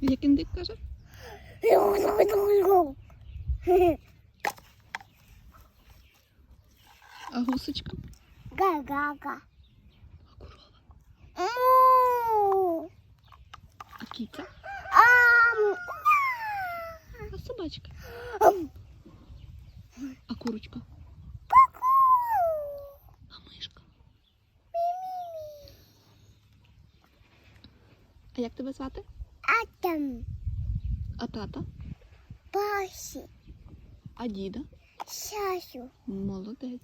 Як індик каже? А гусочка? Га-га-га. А корова? Му. А киця? Ам. А собачка? А курочка? А мишка? А як тебе звати? А там А тата? Пасі, А діда? Сасю. Молодець.